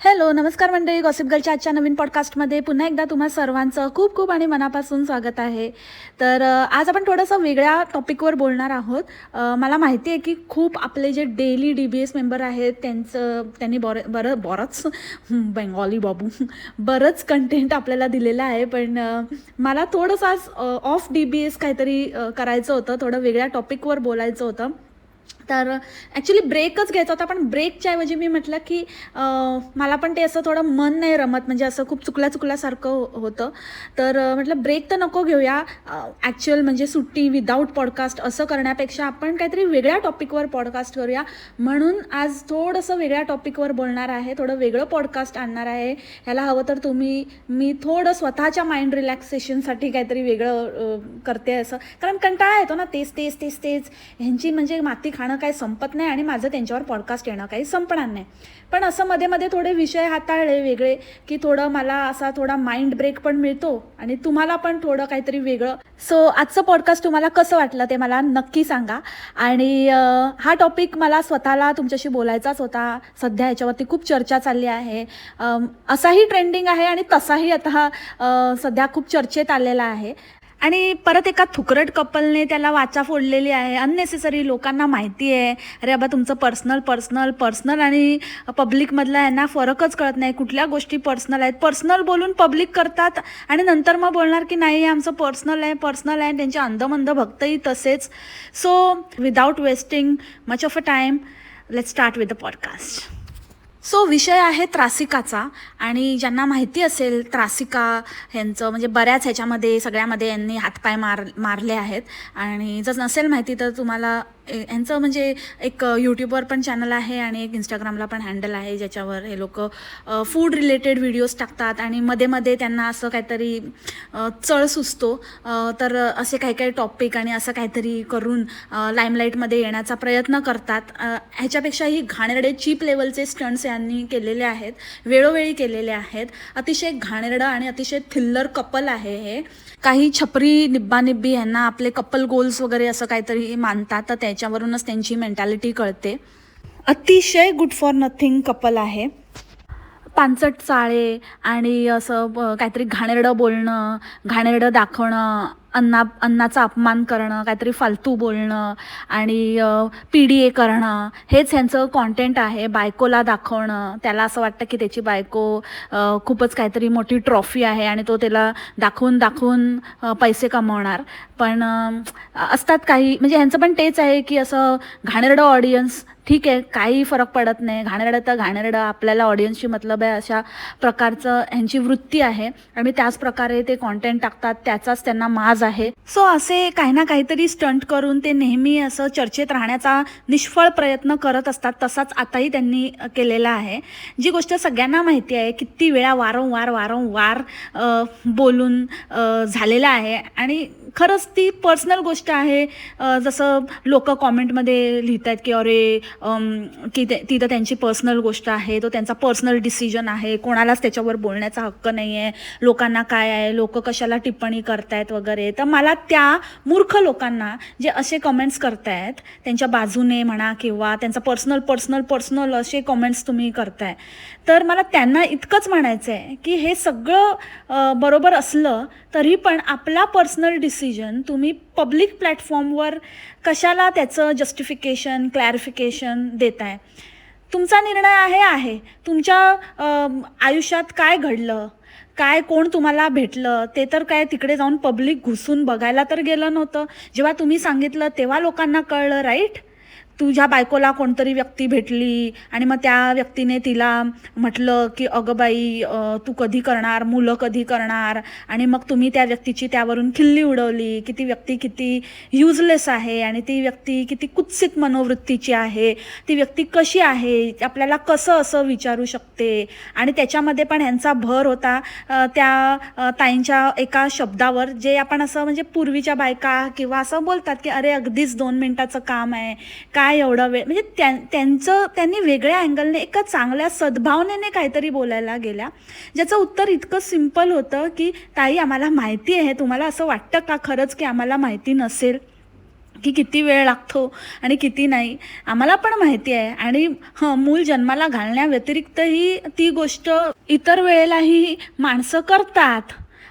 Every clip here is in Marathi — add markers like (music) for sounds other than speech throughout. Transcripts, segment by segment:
हॅलो नमस्कार मंडळी. गॉसिप गर्लच्या आजच्या नवीन पॉडकास्टमध्ये पुन्हा एकदा तुम्हा सर्वांचं खूप खूप आणि मनापासून स्वागत आहे. तर आज आपण थोडंसं वेगळ्या टॉपिकवर बोलणार आहोत. मला माहिती आहे की खूप आपले जे daily D B S member आहेत त्यांचं त्यांनी बरं बरं बरंच बेंगॉली बाबू बरंच कंटेंट आपल्याला दिलेलं आहे. पण मला थोडंसं आज ऑफ डी बी एस काहीतरी करायचं होतं. थोडं वेगळ्या टॉपिकवर बोलायचं होतं. तर ॲक्च्युली ब्रेकच घ्यायचा होता पण ब्रेकच्या ऐवजी मी म्हटलं की मला पण ते असं थोडं मन नाही रमत म्हणजे असं खूप चुकल्या चुकल्यासारखं हो-, होतं. तर म्हटलं ब्रेक तर नको घेऊया. ॲक्च्युअल म्हणजे सुट्टी विदाऊट पॉडकास्ट असं करण्यापेक्षा आपण काहीतरी वेगळ्या टॉपिकवर पॉडकास्ट करूया. म्हणून आज थोडंसं वेगळ्या टॉपिकवर बोलणार आहे थोडं वेगळं पॉडकास्ट आणणार आहे. ह्याला हवं तर तुम्ही मी थोडं स्वतःच्या माइंड रिलॅक्सेशनसाठी काहीतरी वेगळं करते असं. कारण कंटाळा येतो ना तेच तेच तेच तेच. ह्यांची म्हणजे माती खाणं काही संपत नाही आणि माझं त्यांच्यावर पॉडकास्ट येणं काही संपणार नाही. पण असं मध्ये मध्ये थोडे विषय हाताळले वेगळे की थोडं मला असा थोडा माइंड ब्रेक पण मिळतो आणि तुम्हाला पण थोडं काहीतरी वेगळं. सो आजचं पॉडकास्ट तुम्हाला कसं वाटलं ते मला नक्की सांगा. आणि हा टॉपिक मला स्वतःला तुमच्याशी बोलायचाच होता. सध्या याच्यावरती खूप चर्चा चालली आहे. असाही ट्रेंडिंग आहे आणि तसाही आता सध्या खूप चर्चेत आलेला आहे. आणि परत एका थुकरट कपलने त्याला वाचा फोडलेली आहे. अननेसेसरी लोकांना माहिती आहे. अरे बाबा तुमचं पर्सनल पर्सनल पर्सनल आणि पब्लिकमधला यांना फरकच कळत नाही. कुठल्या गोष्टी पर्सनल आहेत? पर्सनल बोलून पब्लिक करतात आणि नंतर मग बोलणार की नाही हे आमचं पर्सनल आहे पर्सनल आहे. त्यांचे अंधमंद भक्तही तसेच. So without wasting much of a time let start with the podcast so विषय आहे त्रासिकाचा आणि ज्यांना माहिती असेल त्रासिका ह्यांचं म्हणजे बऱ्याच ह्याच्यामध्ये सगळ्यामध्ये यांनी हातपाय मार मारले आहेत. आणि जर नसेल माहिती तर तुम्हाला यांचं म्हणजे एक यूट्यूबवर पण चॅनल आहे आणि एक इंस्टाग्रामला पण हँडल आहे ज्याच्यावर हे लोक फूड रिलेटेड व्हिडिओज टाकतात आणि मध्ये मध्ये त्यांना असं काहीतरी चळ सुचतो. तर असे काही काही टॉपिक आणि असं काहीतरी करून लाईमलाईटमध्ये येण्याचा प्रयत्न करतात. ह्याच्यापेक्षाही घाणेरडे चीप लेवलचे स्टंट्स यांनी केलेले आहेत वेळोवेळी केलेले आहेत. अतिशय घाणेरडं आणि अतिशय थिल्लर कपल आहे हे. काही छपरी निब्बानिब्बी यांना आपले कपल गोल्स वगैरे असं काहीतरी मानतात तर त्याच्यावरूनच त्यांची मेंटॅलिटी कळते. अतिशय गुड फॉर नथिंग कपल आहे. पानचट चाळे आणि असं काहीतरी घाणेरडं बोलणं घाणेरडं दाखवणं अन्ना अन्नाचा अपमान करणं काहीतरी फालतू बोलणं आणि पी डी ए करणं हेच ह्यांचं कॉन्टेंट आहे. बायकोला दाखवणं त्याला असं वाटतं की त्याची बायको खूपच काहीतरी मोठी ट्रॉफी आहे आणि तो त्याला दाखवून दाखवून पैसे कमवणार. पण असतात काही म्हणजे ह्यांचं पण तेच आहे की असं घाणेरडं ऑडियन्स ठीक आहे काही फरक पडत नाही. घाणेरडं तर घाणेरडं. आपल्याला ऑडियन्सशी मतलब आहे अशा प्रकारचं ह्यांची वृत्ती आहे. आणि त्याच प्रकारे ते कॉन्टेंट टाकतात त्याचाच त्यांना माज आहे. सो असे काही ना काहीतरी स्टंट करून ते नेहमी असं चर्चेत राहण्याचा निष्फळ प्रयत्न करत असतात. तसाच आताही त्यांनी केलेला आहे. जी गोष्ट सगळ्यांना माहिती आहे किती वेळा वारंवार वारंवार बोलून झालेला झालेलं आहे. आणि खरंच ती पर्सनल गोष्ट आहे. जसं लोक कॉमेंटमध्ये लिहित आहेत की अरे की ते ती तर त्यांची पर्सनल गोष्ट आहे. तो त्यांचा पर्सनल डिसिजन आहे. कोणालाच त्याच्यावर बोलण्याचा हक्क नाही आहे लोकांना काय आहे? लोक कशाला टिप्पणी करतायत वगैरे. तर मला त्या मूर्ख लोकांना जे असे कमेंट्स करतायत त्यांच्या बाजूने म्हणा किंवा त्यांचा पर्सनल पर्सनल पर्सनल असे कमेंट्स तुम्ही करताय. तर मला त्यांना इतकंच म्हणायचं आहे की हे सगळं बरोबर असलं तरी पण आपला पर्सनल डिसिजन तुम्ही पब्लिक प्लॅटफॉर्मवर कशाला त्याचं जस्टिफिकेशन क्लॅरिफिकेशन देताय? तुमचा निर्णय आहे आहे. तुमच्या आयुष्यात काय घडलं? काय कोण तुम्हाला भेटलं? ते तर काय तिकडे जाऊन पब्लिक घुसून बघायला तर गेलं नव्हतं. जेव्हा तुम्ही सांगितलं तेव्हा लोकांना कळलं राईट तुझ्या बायकोला कोणतरी व्यक्ती भेटली आणि मग त्या व्यक्तीने तिला म्हटलं की अगं बाई तू कधी करणार? मुलं कधी करणार? आणि मग तुम्ही त्या व्यक्तीची त्यावरून खिल्ली उडवली. की ती व्यक्ती किती युजलेस आहे आणि ती व्यक्ती किती कुत्सित मनोवृत्तीची आहे. ती व्यक्ती कशी आहे? आपल्याला कसं असं विचारू शकते? आणि त्याच्यामध्ये पण ह्यांचा भर होता त्या ताईंच्या एका शब्दावर जे आपण असं म्हणजे पूर्वीच्या बायका किंवा असं बोलतात की अरे अगदीच दोन मिनटाचं काम आहे. काय काय एवढा वेळ म्हणजे त्यां त्यांचं त्यांनी वेगळ्या अँगलने एका चांगल्या सद्भावनेने काहीतरी बोलायला गेल्या. ज्याचं उत्तर इतकं सिंपल होतं की ताई आम्हाला माहिती आहे तुम्हाला असं वाटतं का खरंच की आम्हाला माहिती नसेल? की किती वेळ लागतो आणि किती नाही? आम्हाला पण माहिती आहे आणि हं मूल जन्माला घालण्याव्यतिरिक्तही ती गोष्ट इतर वेळेलाही माणसं करतात.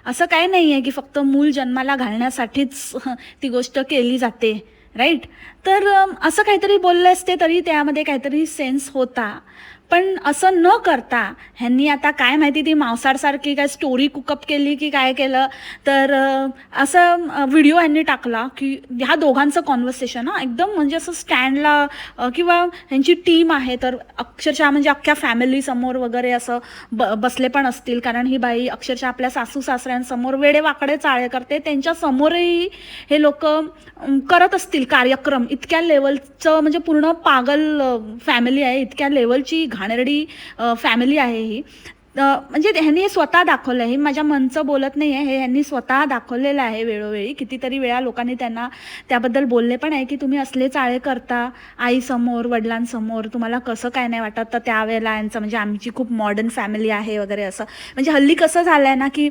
असं काय नाही आहे की फक्त मूल जन्माला घालण्यासाठीच हं, ती गोष्ट केली जाते. राईट? तर असं काहीतरी बोलले असते तरी त्यामध्ये काहीतरी सेन्स होता. पण असं न करता ह्यांनी आता काय माहिती ती मांसाळसारखी काय स्टोरी कुकअप केली की काय केलं? तर असं व्हिडिओ ह्यांनी टाकला की ह्या दोघांचं कॉन्व्हर्सेशन हा एकदम म्हणजे असं स्टँडला किंवा ह्यांची टीम आहे तर अक्षरशः म्हणजे अख्ख्या फॅमिलीसमोर वगैरे असं ब बसले पण असतील. कारण ही बाई अक्षरशः आपल्या सासू सासऱ्यांसमोर वेडे वाकडे चाळे करते. त्यांच्या समोरही हे लोक करत असतील कार्यक्रम. इतक्या लेवलचं म्हणजे पूर्ण पागल फॅमिली आहे. इतक्या लेवलची घाणेरडी फॅमिली आहे ही. म्हणजे ह्यांनी हे स्वतः दाखवलं आहे. माझ्या मनचं बोलत नाही आहे. हे ह्यांनी स्वतः दाखवलेलं आहे वेळोवेळी. कितीतरी वेळा लोकांनी त्यांना त्याबद्दल बोलले पण आहे की तुम्ही असले चाळे करता आईसमोर वडिलांसमोर तुम्हाला कसं काय नाही वाटत? तर त्यावेळेला यांचं म्हणजे आमची खूप मॉडर्न फॅमिली आहे वगैरे असं. म्हणजे हल्ली कसं झालं आहे ना की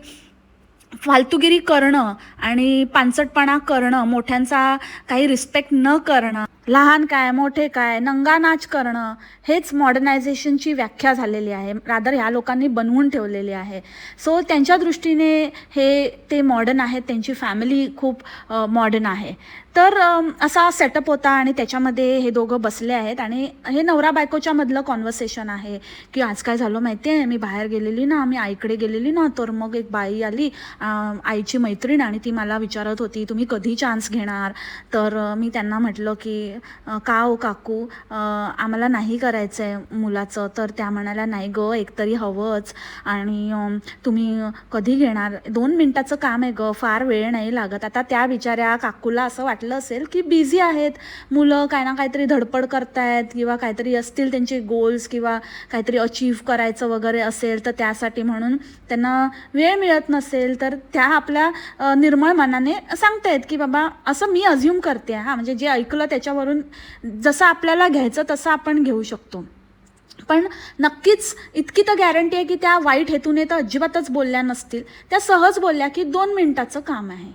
फालतुगिरी करणं आणि पानसटपणा करणं मोठ्यांचा काही रिस्पेक्ट न करणं लहान काय मोठे काय नंगा नाच करणं हेच मॉडर्नायझेशनची व्याख्या झालेली आहे. रादर ह्या लोकांनी बनवून ठेवलेली आहे. सो त्यांच्या दृष्टीने हे ते मॉडर्न आहेत त्यांची फॅमिली खूप मॉडर्न आहे. तर असा सेटअप होता आणि त्याच्यामध्ये हे दोघं बसले आहेत आणि हे नवरा बायकोच्या मधलं कॉन्व्हर्सेशन आहे की आज काय झालं माहिती आहे मी बाहेर गेलेली ना मी आईकडे गेलेली ना तर मग एक बाई आली आईची मैत्रीण आणि ती मला विचारत होती तुम्ही कधी चान्स घेणार? तर मी त्यांना म्हटलं की का ओ काकू? आम्हाला नाही करायचं आहे मुलाचं. तर त्या म्हणाल्या नाही ग एकतरी हवंच. आणि तुम्ही कधी घेणार? दोन मिनटाचं काम आहे ग फार वेळ नाही लागत. आता त्या बिचाऱ्या काकूला असं वाटलं असेल की बिझी आहेत. मुलं काय ना काहीतरी धडपड करतायत किंवा काहीतरी असतील त्यांचे गोल्स किंवा काहीतरी अचीव करायचं वगैरे असेल तर त्यासाठी म्हणून त्यांना वेळ मिळत नसेल तर त्या आपल्या निर्मळ मनाने सांगतायत की बाबा असं मी अझ्युम करते हां. म्हणजे जे ऐकलं त्याच्यावर करून जसं आपल्याला घ्यायचं तसं आपण घेऊ शकतो. पण नक्कीच इतकी तर गॅरंटी आहे की त्या वाईट हेतूने तर अजिबातच बोलल्या नसतील. त्या सहज बोलल्या की दोन मिनटाचं काम आहे.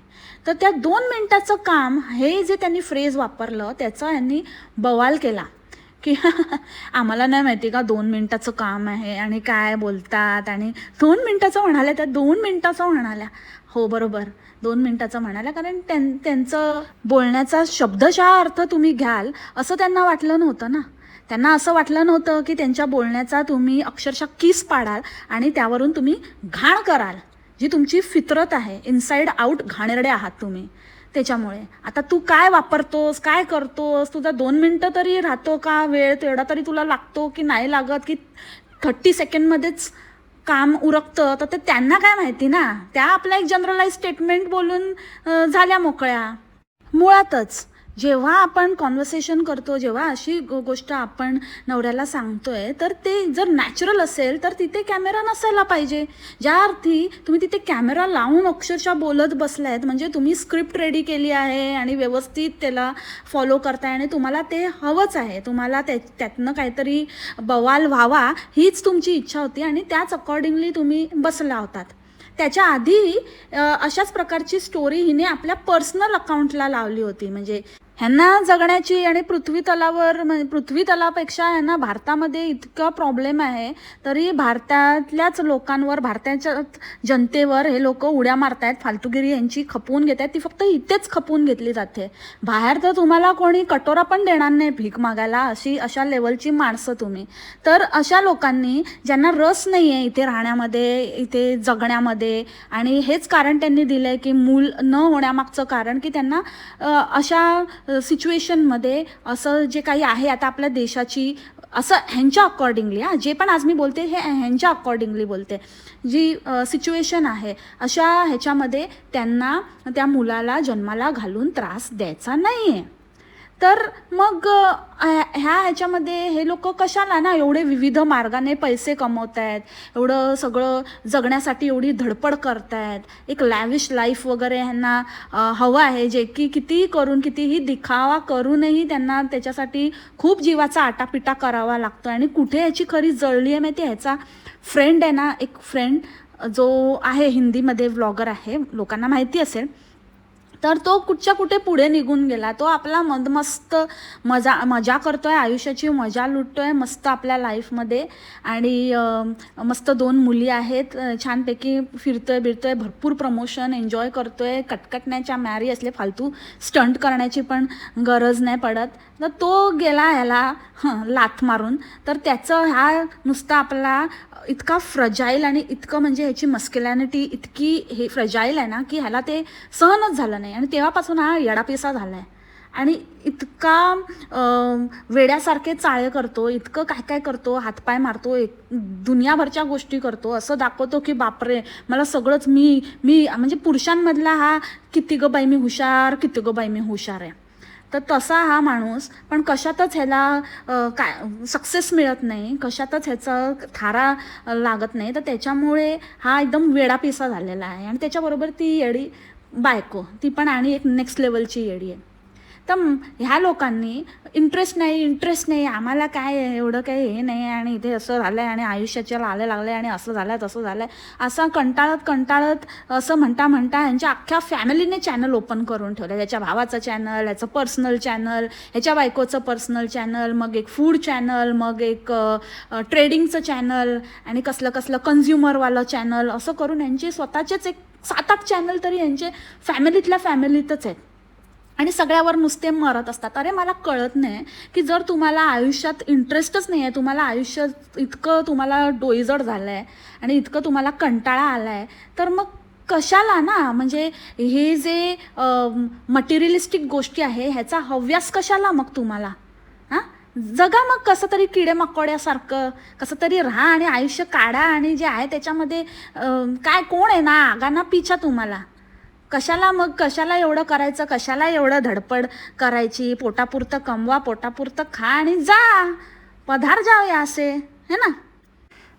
तर त्या दोन मिनटाचं काम हे जे त्यांनी फ्रेज वापरलं त्याचा यांनी बवाल केला. की (laughs) आम्हाला नाही माहिती का दोन मिनटाचं काम आहे आणि काय बोलतात आणि दोन मिनटाचं म्हणाल्या त्या दोन मिनटाचं म्हणाल्या. हो बरोबर. दोन मिनिटाचं म्हणाला कारण त्यां त्यांचं बोलण्याचा शब्दशः अर्थ तुम्ही घ्याल असं त्यांना वाटलं नव्हतं ना. त्यांना असं वाटलं नव्हतं की त्यांच्या बोलण्याचा तुम्ही अक्षरशः किस पाडाल आणि त्यावरून तुम्ही घाण कराल. जी तुमची फितरत आहे इनसाईड आऊट घाणेरडे आहात तुम्ही. त्याच्यामुळे. आता तू काय वापरतोस काय करतोस? तुझा दोन मिनटं तरी राहतो का? वेळ तेवढा तरी तुला लागतो की नाही लागत? की थर्टी सेकंडमध्येच काम उरकतं तर ते त्यांना काय माहिती ना? त्या आपल्या एक जनरलाइज स्टेटमेंट बोलून झाल्या मोकळ्या. मुळातच. जेव्हा आपण कॉन्व्हर्सेशन करतो जेव्हा अशी गोष्ट आपण नवऱ्याला सांगतोय तर ते जर नॅचरल असेल तर तिथे कॅमेरा नसायला पाहिजे. ज्या अर्थी तुम्ही तिथे कॅमेरा लावून अक्षरशः बोलत बसलायत म्हणजे तुम्ही स्क्रिप्ट रेडी केली आहे आणि व्यवस्थित त्याला फॉलो करताय आणि तुम्हाला ते हवंच आहे. तुम्हाला त्या त्यातनं काहीतरी बवाल व्हावा हीच तुमची इच्छा होती आणि त्याच अकॉर्डिंगली तुम्ही बसला होतात. त्याच्या आधी अशाच प्रकारची स्टोरी हिने आपल्या पर्सनल अकाउंटला लावली होती. म्हणजे ह्यांना जगण्याची आणि पृथ्वी तलावर म्हणजे पृथ्वी तलापेक्षा ह्यांना भारतामध्ये इतका प्रॉब्लेम आहे तरी भारतातल्याच लोकांवर भारताच्या जनतेवर हे लोक उड्या मारतायत फालतुगिरी यांची खपवून घेत आहेत ती फक्त इथेच खपवून घेतली जाते. बाहेर तर तुम्हाला कोणी कटोरा पण देणार नाही भीक मागायला अशी अशा लेवलची माणसं तुम्ही. तर अशा लोकांनी ज्यांना रस नाही आहे इथे राहण्यामध्ये इथे जगण्यामध्ये आणि हेच कारण त्यांनी दिलं आहे की मूल न होण्यामागचं कारण की त्यांना अशा सिच्युएशनमध्ये असं जे काही आहे आता आपल्या देशाची असं ह्यांच्या अकॉर्डिंगली हां जे पण आज मी बोलते हे ह्यांच्या अकॉर्डिंगली बोलते. जी सिच्युएशन आहे अशा ह्याच्यामध्ये त्यांना त्या मुलाला जन्माला घालून त्रास द्यायचा नाही आहे तर मग ह्या ह्या ह्याच्यामध्ये हे लोक कशाला ना एवढे विविध मार्गाने पैसे कमवत आहेत एवढं सगळं जगण्यासाठी एवढी धडपड करतायत? एक लॅविश लाईफ वगैरे ह्यांना हवं आहे जे की कितीही करून कितीही दिखावा करूनही त्यांना त्याच्यासाठी खूप जीवाचा आटापिटा करावा लागतो. आणि कुठे ह्याची खरी जळली आहे माहिती ह्याचा फ्रेंड आहे ना एक फ्रेंड जो आहे हिंदीमध्ये व्लॉगर आहे. लोकांना माहिती असेल. तर तो कुठच्या कुठे पुढे निघून गेला? तो आपला मद मस्त मजा मजा करतोय आयुष्याची मजा लुटतोय मस्त आपल्या लाईफमध्ये. आणि मस्त दोन मुली आहेत. छानपैकी फिरतोय बिरतोय भरपूर प्रमोशन एन्जॉय करतोय. कटकटण्याच्या मॅरी असले फालतू स्टंट करण्याची पण गरज नाही पडत. तर तो गेला ह्याला हं, लाथ मारून. तर त्याचं हा नुसता आपला इतका फ्रजाईल आणि इतकं म्हणजे ह्याची मस्क्युलॅनिटी इतकी हे फ्रजाईल आहे ना की ह्याला ते सहनच झालं नाही. आणि तेव्हापासून हा येडापिसा झाला आहे आणि इतका वेड्यासारखे चाळे करतो इतकं काय काय करतो हातपाय मारतो एक दुनियाभरच्या गोष्टी करतो असं दाखवतो की बापरे मला सगळंच मी मी म्हणजे पुरुषांमधला हा किती ग बाई मी हुशार किती ग बाई मी हुशार आहे. तर तसा हा माणूस पण कशातच ह्याला काय सक्सेस मिळत नाही. कशातच ह्याचा थारा लागत नाही. तर त्याच्यामुळे हा एकदम वेडापिसा झालेला आहे. आणि त्याच्याबरोबर ती येडी बायको ती पण आणि एक नेक्स्ट लेवलची येडी आहे. तर ह्या लोकांनी इंटरेस्ट नाही इंटरेस्ट नाही. आम्हाला काय एवढं काही हे नाही आहे. आणि इथे असं झालं आहे आणि आयुष्याच्या लाले लागले आणि असं झालं आहे तसं झालं आहे असं कंटाळत कंटाळत असं म्हणता म्हणता यांच्या अख्ख्या फॅमिलीने चॅनल ओपन करून ठेवलं. याच्या भावाचं चॅनल याचं पर्सनल चॅनल ह्याच्या बायकोचं पर्सनल चॅनल मग एक फूड चॅनल मग एक ट्रेडिंगचं चॅनल आणि कसलं कसलं कन्झ्युमरवालं चॅनल असं करून यांचे स्वतःचेच एक सात आठ चॅनल तरी यांचे फॅमिलीतल्या फॅमिलीतच आहेत. आणि सगळ्यावर नुसते मरत असतात. अरे मला कळत नाही की जर तुम्हाला आयुष्यात इंटरेस्टच नाही आहे तुम्हाला आयुष्य इतकं तुम्हाला डोईजड झालं आहे आणि इतकं तुम्हाला कंटाळा आला आहे तर मग कशाला ना? म्हणजे हे जे मटेरियलिस्टिक गोष्टी आहे ह्याचा हव्यास कशाला मग तुम्हाला? हां? जगा मग कसं तरी किडे मकोड्यासारखं कसं तरी राहा आणि आयुष्य काढा आणि जे आहे त्याच्यामध्ये काय कोण आहे ना? आगांना पिछा तुम्हाला. कशाला मग? कशाला एवढं करायचं? कशाला एवढं धडपड करायची? पोटापुरतं कमवा पोटापुरतं खा आणि जा. पधार जाऊया असे. है ना?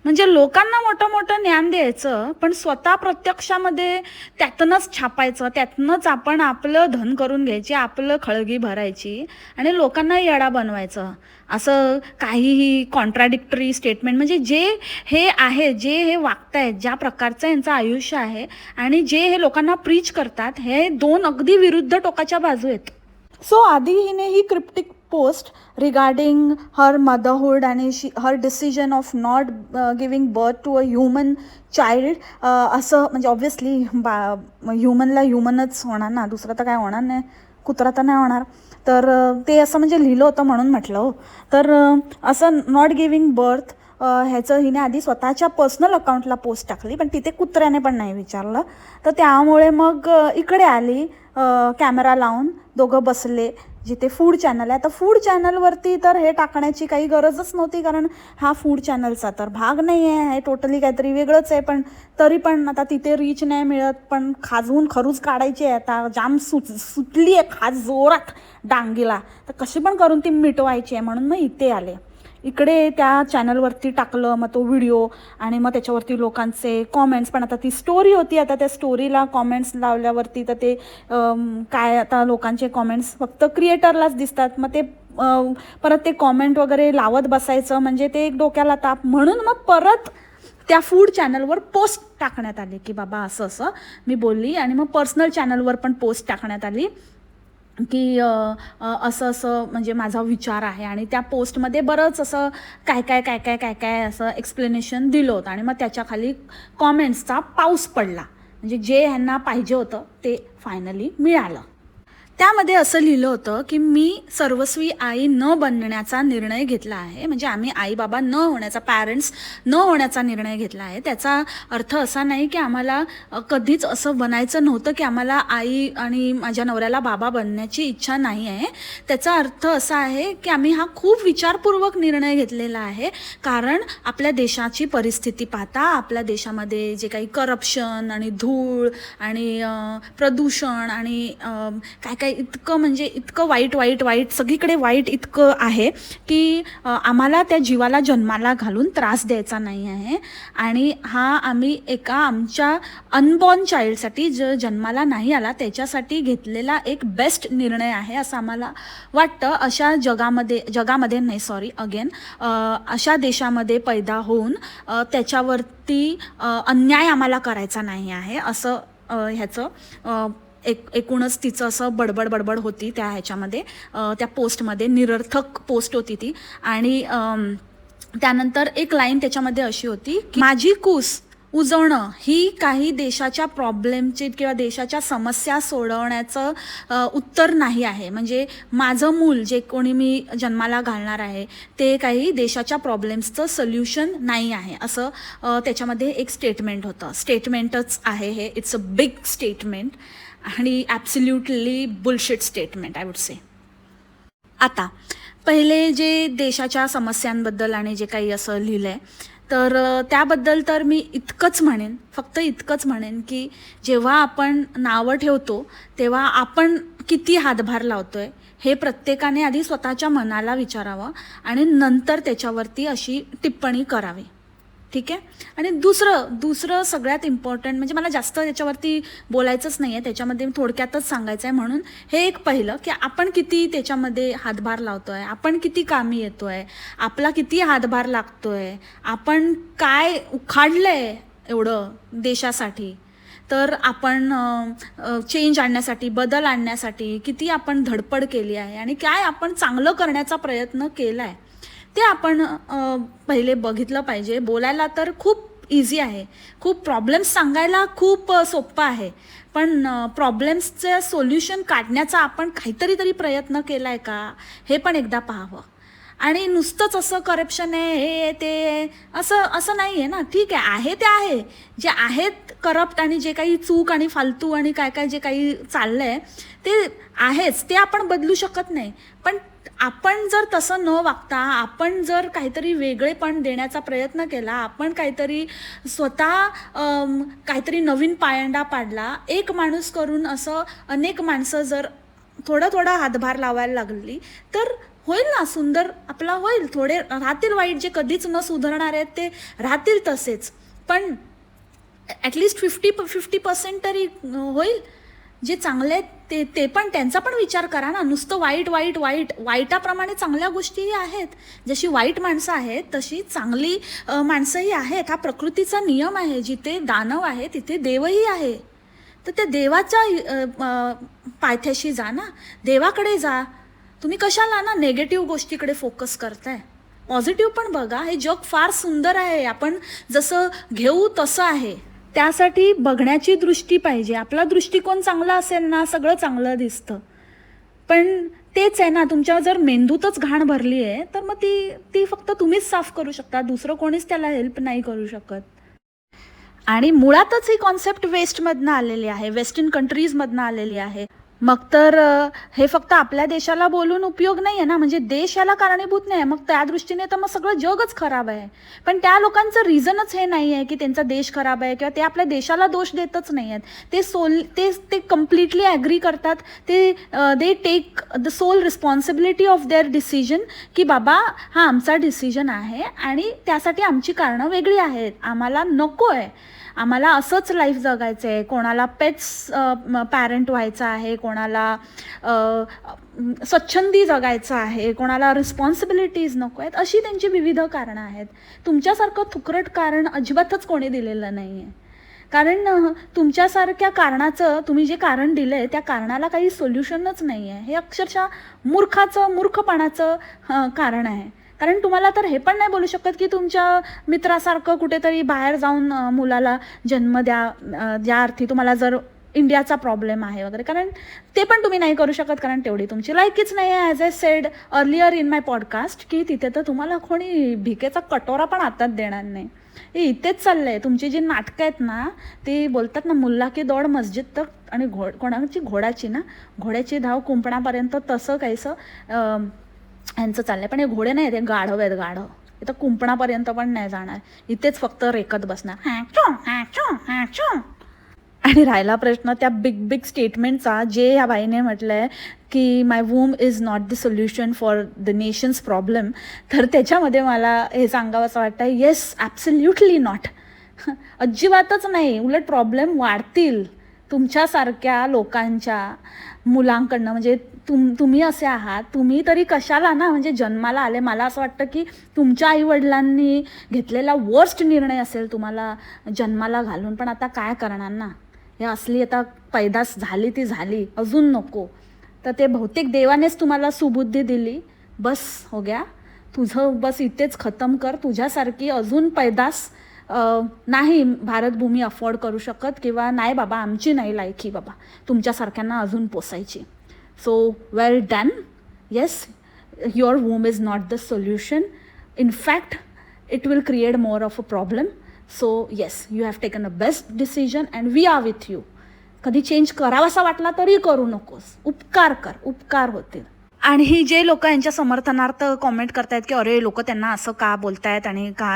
म्हणजे लोकांना मोठं मोठं ज्ञान द्यायचं पण स्वतः प्रत्यक्षामध्ये त्यातनंच छापायचं त्यातनंच आपण आपलं धन करून घ्यायची आपलं खळगी भरायची आणि लोकांना येडा बनवायचं. असं काहीही कॉन्ट्राडिक्टरी स्टेटमेंट म्हणजे जे हे आहे जे हे वागतायत ज्या प्रकारचं यांचं आयुष्य आहे आणि जे हे लोकांना प्रीच करतात हे दोन अगदी विरुद्ध टोकाच्या बाजू आहेत. सो आधी हिने ही cryptic post regarding her motherhood आणि she her decision of not giving birth to a human child असं म्हणजे ऑब्व्हियसली बा ह्युमनला ह्युमनच होणार ना. दुसरं तर काय होणार नाही. कुत्रा तर नाही होणार. तर uh, ते असं म्हणजे लिहिलं होतं म्हणून म्हटलं हो. तर uh, असं नॉट गिविंग बर्थ ह्याचं हिने आधी स्वतःच्या पर्सनल अकाउंटला पोस्ट टाकली पण तिथे कुत्र्याने पण नाही विचारलं. तर त्यामुळे मग uh, इकडे आली कॅमेरा लावून दोघं बसले. जिथे फूड चॅनल आहे. तर फूड चॅनलवरती तर हे टाकण्याची काही गरजच नव्हती कारण हा फूड चॅनलचा तर भाग नाही आहे हे टोटली काहीतरी वेगळंच आहे पण तरी पण आता तिथे रीच नाही मिळत. पण खाजवून खरूच काढायची आहे. आता जाम सुट सुटली आहे खाज जोरात डांगीला. तर कशी पण करून ती मिटवायची आहे म्हणून मग इथे आले. इकडे त्या चॅनलवरती टाकलं मग तो व्हिडिओ आणि मग त्याच्यावरती लोकांचे कॉमेंट्स पण आता ती स्टोरी होती आता त्या स्टोरीला कॉमेंट्स लावल्यावरती तर ते काय आता लोकांचे कॉमेंट्स फक्त क्रिएटरलाच दिसतात. मग ते परत ते कॉमेंट वगैरे लावत बसायचं म्हणजे ते एक डोक्याला ताप. म्हणून मग परत त्या फूड चॅनलवर पोस्ट टाकण्यात आली की बाबा असं असं मी बोलली आणि मग पर्सनल चॅनलवर पण पोस्ट टाकण्यात आली. की असं असं म्हणजे माझा विचार आहे. आणि त्या पोस्टमध्ये बरंच असं काय काय काय काय काय काय असं एक्सप्लेनेशन दिलं होतं. आणि मग त्याच्याखाली कॉमेंट्सचा पाऊस पडला. म्हणजे जे ह्यांना पाहिजे होतं ते फायनली मिळालं. त्यामध्ये असं लिहिलं होतं की मी सर्वस्वी आई न बनण्याचा निर्णय घेतला आहे. म्हणजे आम्ही आई बाबा न होण्याचा पॅरेंट्स न होण्याचा निर्णय घेतला आहे. त्याचा अर्थ असा नाही की आम्हाला कधीच असं बनायचं नव्हतं की आम्हाला आई आणि माझ्या नवऱ्याला बाबा बनण्याची इच्छा नाही आहे. त्याचा अर्थ असा आहे की आम्ही हा खूप विचारपूर्वक निर्णय घेतलेला आहे. कारण आपल्या देशाची परिस्थिती पाहता आपल्या देशामध्ये जे काही करप्शन आणि धूळ आणि प्रदूषण आणि काय काय इतकं म्हणजे इतकं वाईट वाईट वाईट सगळीकडे वाईट इतकं आहे की आम्हाला त्या जीवाला जन्माला घालून त्रास द्यायचा नाही आहे. आणि हा आम्ही एका आमच्या अनबॉर्न चाइल्डसाठी ज जन्माला नाही आला त्याच्यासाठी घेतलेला एक बेस्ट निर्णय आहे असं आम्हाला वाटतं. अशा जगामध्ये जगामध्ये नाही सॉरी अगेन अशा देशामध्ये पैदा होऊन त्याच्यावरती अन्याय आम्हाला करायचा नाही आहे असं ह्याचं एक एकूणच तिचं असं बडबड बडबड होती त्या ह्याच्यामध्ये. त्या पोस्टमध्ये निरर्थक पोस्ट होती ती. आणि त्यानंतर एक लाईन त्याच्यामध्ये अशी होती की माझी कूस उजवणं ही काही देशाच्या प्रॉब्लेमची किंवा देशाच्या समस्या सोडवण्याचं उत्तर नाही आहे. म्हणजे माझं मूल जे कोणी मी जन्माला घालणार आहे ते काही देशाच्या प्रॉब्लेम्सचं सोल्युशन नाही आहे. असं त्याच्यामध्ये एक स्टेटमेंट होतं. स्टेटमेंटच आहे हे. इट्स अ बिग स्टेटमेंट आणि absolutely bullshit statement I would say आता पहिले जे देशाच्या समस्यांबद्दल आणि जे काही असं लिहिलं आहे तर त्याबद्दल तर मी इतकंच म्हणेन फक्त इतकंच म्हणेन की जेव्हा आपण नावं ठेवतो तेव्हा आपण किती हातभार लावतो आहे हे प्रत्येकाने आधी स्वतःच्या मनाला विचारावं आणि नंतर त्याच्यावरती अशी टिप्पणी करावी. ठीक आहे? आणि दुसरं दुसरं सगळ्यात इम्पॉर्टंट म्हणजे मला जास्त त्याच्यावरती बोलायचंच नाही आहे त्याच्यामध्ये थोडक्यातच सांगायचं आहे म्हणून. हे एक पहिलं की आपण किती त्याच्यामध्ये हातभार लावतो आहे आपण किती कामी येतो आहे आपला किती हातभार लागतो आहे आपण काय उखाडलं आहे एवढं देशासाठी? तर आपण चेंज आणण्यासाठी बदल आणण्यासाठी किती आपण धडपड केली आहे आणि काय आपण चांगलं करण्याचा प्रयत्न केला आहे ते आपण पहिले बघितलं पाहिजे. बोलायला तर खूप इझी आहे. खूप प्रॉब्लेम्स सांगायला खूप सोपं आहे. पण प्रॉब्लेम्सचं सोल्युशन काढण्याचा आपण काहीतरी तरी प्रयत्न केला आहे का? हे पण एकदा पाहावं. आणि नुसतंच असं करप्शन आहे हे ते असं असं नाही आहे ना. ठीक आहे आहे ते आहे. जे आहेत करप्ट आणि जे काही चूक आणि फालतू आणि काय काय जे काही चाललं आहे ते आहेच. ते आपण बदलू शकत नाही. पण आपण जर तसं न वागता आपण जर काहीतरी वेगळेपण देण्याचा प्रयत्न केला आपण काहीतरी स्वतः काहीतरी नवीन पायंडा पाडला एक माणूस करून असं अनेक माणसं जर थोडं थोडं हातभार लावायला लागली तर होईल ना सुंदर आपला होईल. थोडे राहतील वाईट जे कधीच न सुधारणार आहेत ते राहतील तसेच. पण ॲटलिस्ट फिफ्टी फिफ्टी पर्सेंट तरी होईल. जे चांगले आहेत ते ते पण त्यांचा पण विचार करा ना. नुसतं वाईट वाईट वाईट वाईटाप्रमाणे चांगल्या गोष्टीही आहेत. जशी वाईट माणसं आहेत तशी चांगली माणसंही आहेत. हा प्रकृतीचा नियम आहे. जिथे दानव आहे तिथे देवही आहे. तर त्या देवाच्या पायथ्याशी जा ना. देवाकडे जा. तुम्ही कशाला ना नेगेटिव्ह गोष्टीकडे फोकस करताय? पॉझिटिव्ह पण बघा. हे जग फार सुंदर आहे. आपण जसं घेऊ तसं आहे. त्यासाठी बघण्याची दृष्टी पाहिजे. आपला दृष्टिकोन चांगला असेल ना सगळं चांगलं दिसतं. पण तेच आहे ना तुमच्या जर मेंदूतच घाण भरली आहे तर मग ती ती फक्त तुम्हीच साफ करू शकता. दुसरं कोणीच त्याला हेल्प नाही करू शकत. आणि मुळातच ही कॉन्सेप्ट वेस्टमधनं आलेली आहे वेस्टर्न कंट्रीजमधनं आलेली आहे. मग तर हे फक्त आपल्या देशाला बोलून उपयोग नाही आहे ना? म्हणजे देश याला कारणीभूत नाही आहे मग त्या दृष्टीने तर मग सगळं जगच खराब आहे. पण त्या लोकांचं रिझनच हे नाही आहे की त्यांचा देश खराब आहे किंवा ते आपल्या देशाला दोष देतच नाही आहेत ते सोल ते ते कम्प्लिटली ॲग्री करतात. ते they take the sole responsibility of their decision की बाबा हा आमचा डिसिजन आहे आणि त्यासाठी आमची कारणं वेगळी आहेत. आम्हाला नको आहे आम्हाला असंच लाईफ जगायचं आहे कोणाला पेट्स पॅरेंट व्हायचं आहे कोणाला स्वच्छंदी जगायचं आहे कोणाला रिस्पॉन्सिबिलिटीज नको आहेत अशी त्यांची विविध कारणं आहेत. तुमच्यासारखं थुकरट कारण अजिबातच कोणी दिलेलं नाही आहे कारण तुमच्यासारख्या कारणाचं तुम्ही जे कारण दिलं आहे त्या कारणाला काही सोल्युशनच नाही आहे हे अक्षरशः मूर्खाचं मूर्खपणाचं कारण आहे. कारण तुम्हाला तर हे पण नाही बोलू शकत की तुमच्या मित्रासारखं कुठेतरी बाहेर जाऊन मुलाला जन्म द्या ज्या अर्थी तुम्हाला जर इंडियाचा प्रॉब्लेम आहे वगैरे. कारण ते पण तुम्ही नाही करू शकत कारण तेवढी तुमची लायकीच नाही आहे as a said earlier in my podcast की तिथे तर तुम्हाला कोणी भिकेचा कटोरा पण हातात देणार नाही. हे इथेच चाललं आहे तुमची जी नाटकं आहेत ना ती बोलतात ना मुल्ला की दौड मस्जिद तक आणि घो कोणाची घोडाची ना घोड्याची धाव कुंपणापर्यंत तसं काहीसं ह्यांचं चाललं चाललंय. पण हे घोडे नाही ते गाढव आहेत गाढव. इथं कुंपणापर्यंत पण नाही जाणार. इथेच फक्त रेकत बसणार. हा आणि राहिला प्रश्न त्या बिग बिग स्टेटमेंटचा जे या बाईने म्हटलं आहे की my womb is not the solution for the nation's problem तर त्याच्यामध्ये मला हे सांगावं असं वाटतं येस ॲब्सल्युटली नॉट अजिबातच नाही. उलट प्रॉब्लेम वाढतील. तुमच्यासारख्या लोकांच्या मुलांकडनं म्हणजे तुम तुम्ही असे आहात तुम्ही तरी कशाला ना म्हणजे जन्माला आले. मला असं वाटतं की तुमच्या आईवडिलांनी घेतलेला वर्स्ट निर्णय असेल तुम्हाला जन्माला घालून. पण आता काय करणार ना? हे असली आता पैदास झाली ती झाली अजून नको. तर ते बहुतेक देवानेच तुम्हाला सुबुद्धी दिली. बस हो गया. तुझं बस इथेच खतम कर. तुझ्यासारखी अजून पैदास नाही भारतभूमी अफोर्ड करू शकत किंवा नाही बाबा आमची नाही लायकी बाबा. तुमच्यासारख्यांना अजून पोसायची. So well done yes your womb is not the solution in fact it will create more of a problem so so you have taken a best decision and we are with you कधी चेंज करावासा वाटला तरी करू नकोस. उपकार कर उपकार होतील. आणि ही जे लोक यांच्या समर्थनार्थ कॉमेंट करतायत की अरे लोक त्यांना असं का बोलतायत आणि का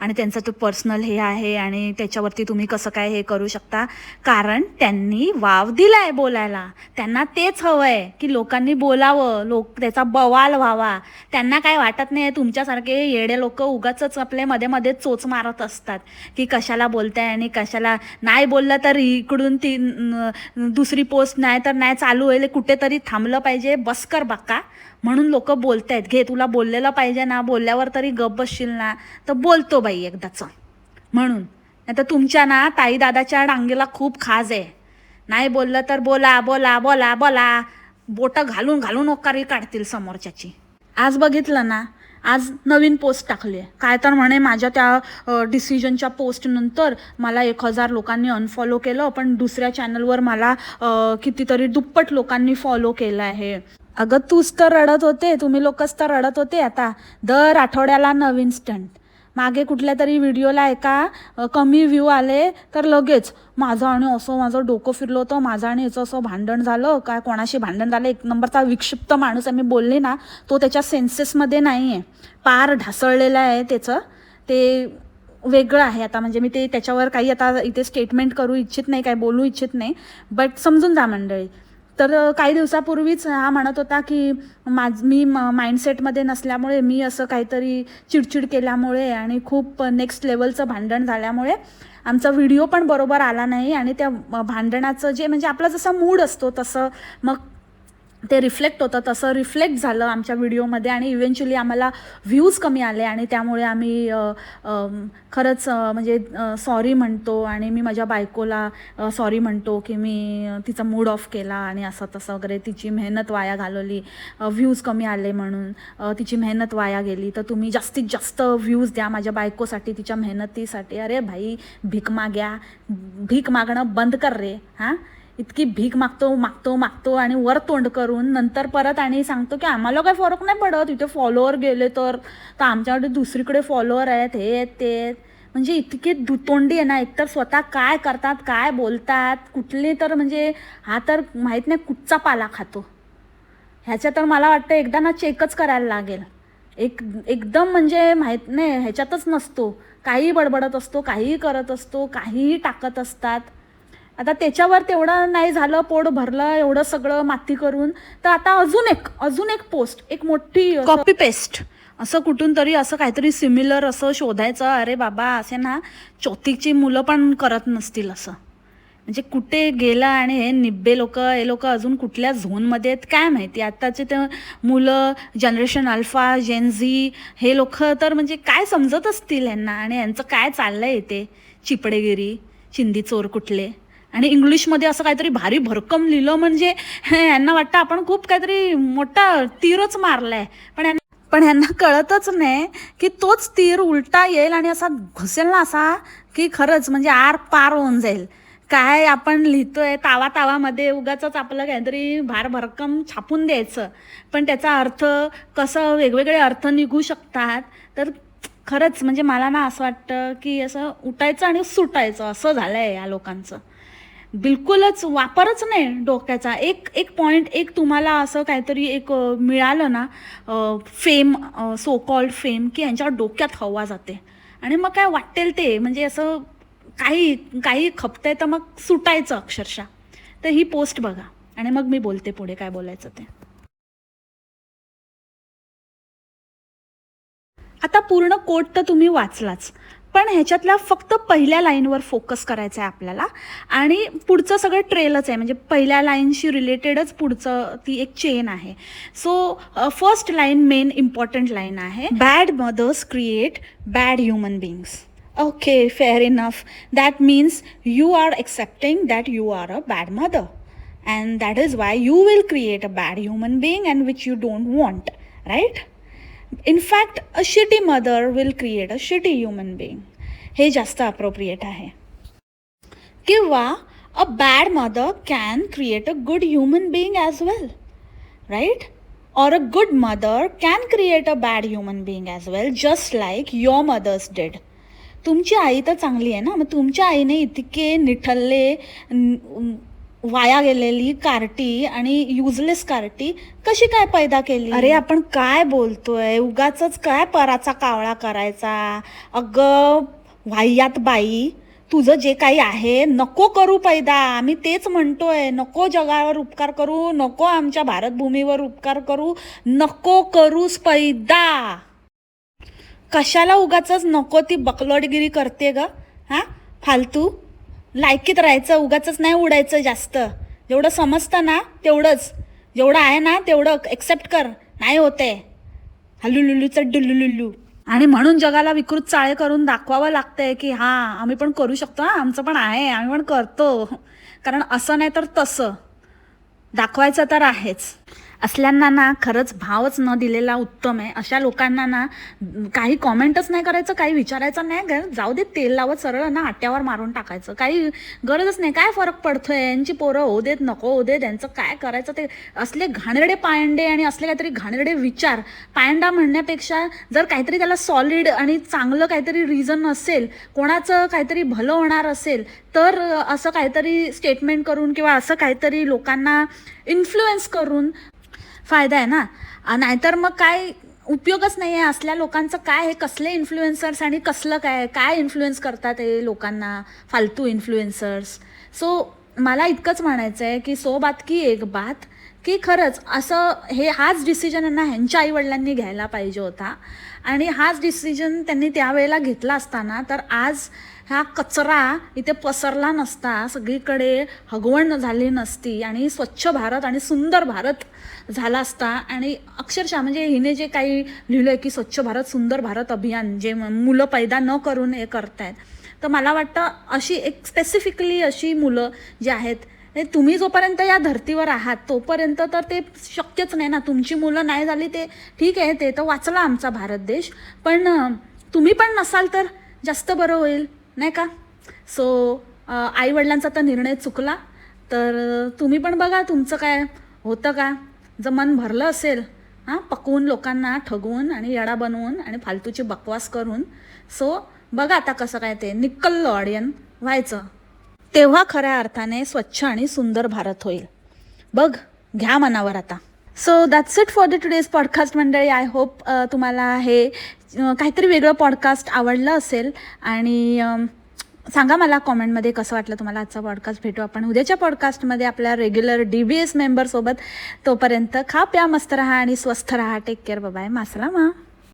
आणि त्यांचं ते पर्सनल हे आहे आणि त्याच्यावरती तुम्ही कसं काय हे करू शकता? कारण त्यांनी वाव दिलाय बोलायला. त्यांना तेच हवंय की लोकांनी बोलावं लोक त्याचा बवाल व्हावा. त्यांना काय वाटत नाही तुमच्यासारखे येडे लोक उगाच आपले मध्ये मध्ये चोच मारत असतात की कशाला बोलताय आणि कशाला नाही बोललं तर इकडून ती दुसरी पोस्ट नाही तर नाही चालू होईल. कुठेतरी थांबलं पाहिजे. बसकर बाका का? म्हणून लोक बोलतायत घे तुला बोललेलं पाहिजे ना बोलल्यावर तरी गप बसशील ना. तर बोलतो बाई एकदाचं म्हणून. नाही तर तुमच्या ना ताई दादाच्या डांगेला खूप खाज आहे. नाही बोललं तर बोला बोला बोला बोला. बोटं घालून घालून ओकारी काढतील समोरच्याची. आज बघितलं ना आज नवीन पोस्ट टाकली आहे. काय तर म्हणे माझ्या त्या डिसिजनच्या पोस्टनंतर मला एक हजार लोकांनी अनफॉलो केलं पण दुसऱ्या चॅनलवर मला कितीतरी दुप्पट लोकांनी फॉलो केलं आहे. अगं तूच तर रडत होते तुम्ही लोकच तर रडत होते आता. दर आठवड्याला नवीन स्टंट मागे कुठल्या तरी व्हिडिओला एका कमी व्ह्यू आले तर लगेच माझं आणि असं माझं डोकं फिरलं होतं माझं आणि याचं असं भांडण झालं काय कोणाशी भांडण झालं एक नंबरचा विक्षिप्त माणूस आहे मी बोलले ना तो त्याच्या सेन्सेसमध्ये नाही आहे पार ढासळलेला आहे त्याचं. ते वेगळं आहे आता म्हणजे मी ते त्याच्यावर काही आता इथे स्टेटमेंट करू इच्छित नाही काय बोलू इच्छित नाही. बट समजून जा मंडळी तर काही दिवसापूर्वीच हा म्हणत होता की माझ मी माइंडसेटमध्ये नसल्यामुळे मी असं काहीतरी चिडचिड केल्यामुळे आणि खूप नेक्स्ट लेवलचं भांडण झाल्यामुळे आमचा व्हिडिओ पण बरोबर आला नाही आणि त्या भांडणाचं जे म्हणजे आपला जसा मूड असतो तसं मग ते रिफ्लेक्ट होतं तसं रिफ्लेक्ट झालं आमच्या व्हिडिओमध्ये आणि इव्हेंच्युअली आम्हाला व्ह्यूज कमी आले आणि त्यामुळे आम्ही खरंच म्हणजे सॉरी म्हणतो आणि मी माझ्या बायकोला सॉरी म्हणतो की मी तिचा मूड ऑफ केला आणि असं तसं वगैरे तिची मेहनत वाया घालवली. व्ह्यूज कमी आले म्हणून तिची मेहनत वाया गेली. तर तुम्ही जास्तीत जास्त व्ह्यूज द्या माझ्या बायकोसाठी तिच्या मेहनतीसाठी. अरे भाई भीक माग्या भीक मागणं बंद कर रे हां? इतकी भीक मागतो मागतो मागतो आणि वर तोंड करून नंतर परत आणि सांगतो की आम्हाला काही फरक नाही पडत. इथे फॉलोअर गेले तर तर आमच्याकडे दुसरीकडे फॉलोअर आहेत हे आहेत ते आहेत. म्हणजे इतके दुतोंडी आहे ना एकतर स्वतः काय करतात काय बोलतात कुठले तर म्हणजे हा तर माहीत नाही कुठचा पाला खातो. ह्याच्या तर मला वाटतं एकदा ना चेकच करायला लागेल. एक एकदम म्हणजे माहीत नाही ह्याच्यातच नसतो. काहीही बडबडत असतो काहीही करत असतो काहीही टाकत असतात. आता त्याच्यावर तेवढं नाही झालं पोट भरलं एवढं सगळं माती करून. तर आता अजून एक अजून एक पोस्ट एक मोठी कॉपी पेस्ट असं कुठून तरी असं काहीतरी सिमिलर असं शोधायचं. अरे बाबा असे ना चौथीची मुलं पण करत नसतील असं. म्हणजे कुठे गेला आणि हे निब्बे लोक हे लोक अजून कुठल्या झोनमध्ये आहेत काय माहिती? आत्ताचे ते मुलं जनरेशन अल्फा जेनझी हे लोक तर म्हणजे काय समजत असतील यांना? आणि यांचं काय चाललं आहे ते चिपडेगिरी चिंदी चोर कुठले? आणि इंग्लिशमध्ये असं काहीतरी भारी भरकम लिहिलं म्हणजे यांना वाटतं आपण खूप काहीतरी मोठा तीरच मारलाय. पण यांना पण ह्यांना कळतच नाही की तोच तीर उलटा येईल आणि असा घुसेल ना असा की खरंच म्हणजे आर पार होऊन जाईल. काय आपण लिहितोय तावा तावामध्ये उगाच आपलं काहीतरी भार भरकम छापून द्यायचं. पण त्याचा अर्थ कसं वेगवेगळे अर्थ निघू शकतात. तर खरंच म्हणजे मला ना असं वाटतं की असं उठायचं आणि सुटायचं असं झालं आहे या लोकांचं. बिलकुलच वापरच नाही डोक्याचा. एक एक पॉईंट एक तुम्हाला असं काहीतरी एक मिळालं ना फेम सो कॉल्ड फेम की यांच्या डोक्यात हवा जाते. आणि मग काय वाटेल ते? म्हणजे असं काही काही खपतंय तर मग सुटायचं अक्षरशः. तर ही पोस्ट बघा. आणि मग मी बोलते पुढे काय बोलायचं ते. आता पूर्ण कोट तर तुम्ही वाचलाच. पण ह्याच्यातल्या फक्त पहिल्या लाईनवर फोकस करायचं आहे आपल्याला. आणि पुढचं सगळं ट्रेलच आहे. म्हणजे पहिल्या लाईनशी रिलेटेडच पुढचं ती एक चेन आहे. So first line main important line आहे. Bad mothers create bad human beings okay fair enough that means you are accepting that you are a bad mother and that is why you will create a bad human being and which you don't want right in fact a shitty mother will create a shitty human being हे जास्त अप्रोप्रिएट आहे. किंवा a bad mother can create a good human being as well right or a good mother can create a bad human being as well just like your mother's dead तुमची आई तर चांगली आहे ना मग तुमच्या आईने इतके निठल्ले वाया गेलेली कार्टी आणि युजलेस कार्टी कशी काय पैदा केली? अरे आपण काय बोलतोय? उगाच काय पराचा कावळा करायचा? अगं वाह्यात बाई तुझं जे काही आहे नको करू पैदा. आम्ही तेच म्हणतोय नको जगावर उपकार करू नको आमच्या भारतभूमीवर उपकार करू नको करूस पैदा. कशाला उगाच नको ती बकलोडगिरी करते ग? हा? फालतू? लायकीत राहायचं उगाच नाही उडायचं जास्त. जेवढं समजतं ना तेवढंच. जेवढं आहे ना तेवढं एक्सेप्ट कर. नाही होते. हल्लुलुल्लूचं डुल्लुलुल्लू आणि म्हणून जगाला विकृत चाळे करून दाखवावं लागतंय की हां आम्ही पण करू शकतो हां आमचं पण आहे आम्ही पण करतो. कारण असं नाही तर तसं. दाखवायचं तर आहेच. असल्यांना ना खरंच भावच न दिलेला उत्तम आहे. अशा लोकांना ना काही कॉमेंटच नाही करायचं काही विचारायचं नाही. गर जाऊ दे तेल लावत सरळ ना आट्यावर मारून टाकायचं. काही गरजच नाही. काय फरक पडतोय? यांची पोरं होऊ देत नको होऊ देत यांचं काय करायचं ते? असले घाणेरडे पायंडे आणि असले काहीतरी घाणेरडे विचार पायंडा म्हणण्यापेक्षा जर काहीतरी त्याला सॉलिड आणि चांगलं काहीतरी रिझन असेल कोणाचं काहीतरी भलं होणार असेल तर असं काहीतरी स्टेटमेंट करून किंवा असं काहीतरी लोकांना इन्फ्लुएन्स करून फायदा आहे ना? नाहीतर मग काय उपयोगच नाही आहे? असल्या लोकांचं काय हे कसले इन्फ्लुएन्सर्स आणि कसलं काय काय इन्फ्लुएन्स करतात हे लोकांना? फालतू इन्फ्लुएन्सर्स सो मला इतकंच म्हणायचं आहे की सो बात की एक बात की खरंच असं हे हाच डिसिजन यांना ह्यांच्या आईवडिलांनी घ्यायला पाहिजे होता. आणि हाच डिसिजन त्यांनी त्यावेळेला घेतला असताना तर आज हा कचरा इथे पसरला नसता सगळीकडे हगवण झाली नसती आणि स्वच्छ भारत आणि सुंदर भारत झाला असता. आणि अक्षरशः म्हणजे हिने जे काही लिहिलं आहे की स्वच्छ भारत सुंदर भारत अभियान जे म- मुलं पैदा न करून हे करतायत. तर मला वाटतं अशी एक स्पेसिफिकली अशी मुलं जी आहेत हे तुम्ही जोपर्यंत या धर्तीवर आहात तोपर्यंत तर ते शक्यच नाही ना. तुमची मुलं नाही झाली ते ठीक आहे ते तर वाचला आमचा भारत देश. पण तुम्ही पण नसाल तर जास्त बरं होईल. नाही का? सो आईवडिलांचा तर निर्णय चुकला. तर तुम्ही पण बघा तुमचं काय होतं का? जर मन भरलं असेल हां पकवून लोकांना ठगवून आणि येडा बनवून आणि फालतूची बकवास करून सो बघा आता कसं काय ते निकललं ऑडियन व्हायचं. तेव्हा खऱ्या अर्थाने स्वच्छ आणि सुंदर भारत होईल. बघ घ्या मनावर आता. So that's it for the today's podcast मंडळी. आय होप तुम्हाला हे काहीतरी वेगळं पॉडकास्ट आवडलं असेल आणि सांगा मला कॉमेंटमध्ये कसं वाटलं तुम्हाला आजचा पॉडकास्ट भेटू आपण उद्याच्या पॉडकास्टमध्ये आपल्या रेग्युलर डी बी एस मेंबरसोबत तोपर्यंत खा प्या मस्त राहा आणि स्वस्थ राहा. टेक केअर बाय मासला मा